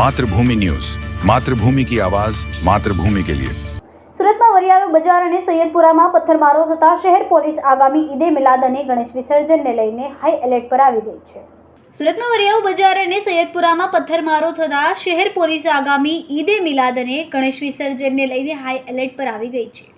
Mathrubhumi news. Mathrubhumi કી આવાજ, માતૃભૂમિ કે લિયે. સુરતમાં વરિયાવે બજાર અને સૈયદપુરામાં પથ્થરમારો થતા શહેર પોલીસ આગામી ઈદે મિલાદ અને ગણેશ વિસર્જનને લઈને હાઈ એલર્ટ પર આવી ગઈ છે. સુરતમાં વરિયાવ બજાર અને સૈયદપુરામાં પથ્થરમારો થતા શહેર પોલીસ આગામી ઈદે મિલાદ અને ગણેશ વિસર્જનને લઈને હાઈ એલર્ટ પર આવી ગઈ છે.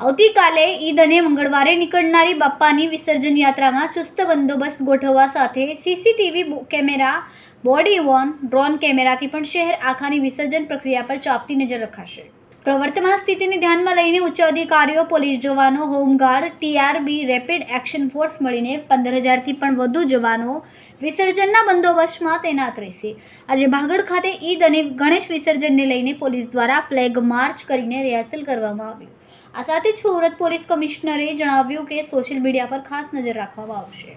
આવતીકાલે ઈદ અને મંગળવારે નીકળનારી બાપ્પાની વિસર્જન યાત્રામાં ચુસ્ત બંદોબસ્ત ગોઠવવા સાથે CCTV camera, body worn drone કેમેરાથી પણ શહેર આખાની વિસર્જન પ્રક્રિયા પર ચાપતી નજર રખાશે. પ્રવર્તમાન સ્થિતિને ધ્યાનમાં લઈને ઉચ્ચ અધિકારીઓ, પોલીસ જવાનો home guard TRB, rapid action force મળીને પંદર હજારથી પણ વધુ જવાનો વિસર્જનના બંદોબસ્તમાં તૈનાત રહેશે. આજે ભાગડ ખાતે ઈદ અને ગણેશ વિસર્જનને લઈને પોલીસ દ્વારા ફ્લેગ માર્ચ કરીને રિહર્સલ કરવામાં આવ્યું. આ સાથે સુરત પોલીસ કમિશનરે જણાવ્યું કે સોશિયલ મીડિયા પર ખાસ નજર રાખવામાં આવશે.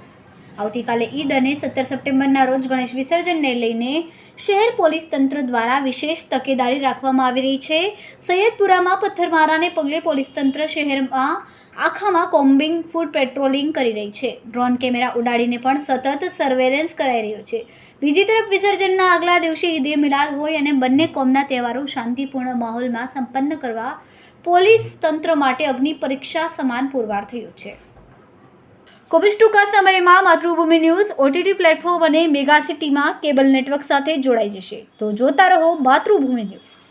આવતીકાલે ઈદ અને સત્તર સપ્ટેમ્બરના રોજ ગણેશ વિસર્જનને લઈને શહેર પોલીસ તંત્ર દ્વારા વિશેષ તકેદારી રાખવામાં આવી રહી છે. સૈયદપુરામાં પથ્થરમારાને પગલે પોલીસ તંત્ર શહેરમાં આખામાં કોમ્બિંગ, ફૂડ પેટ્રોલિંગ કરી રહી છે. ડ્રોન કેમેરા ઉડાડીને પણ સતત સર્વેલન્સ કરાઈ રહ્યો છે. બીજી તરફ વિસર્જનના આગલા દિવસે ઈદે મિલાદ હોય અને બંને કોમના તહેવારો શાંતિપૂર્ણ માહોલમાં સંપન્ન કરવા પોલીસ તંત્ર માટે અગ્નિ પરીક્ષા સમાન પુરવાર થયું છે. ખૂબ ટૂંકા સમયમાં માતૃભૂમિ ન્યૂઝ ઓટીટી પ્લેટફોર્મ અને મેગા સિટીમાં કેબલ નેટવર્ક સાથે જોડાઈ જશે. તો જોતા રહો માતૃભૂમિ ન્યૂઝ.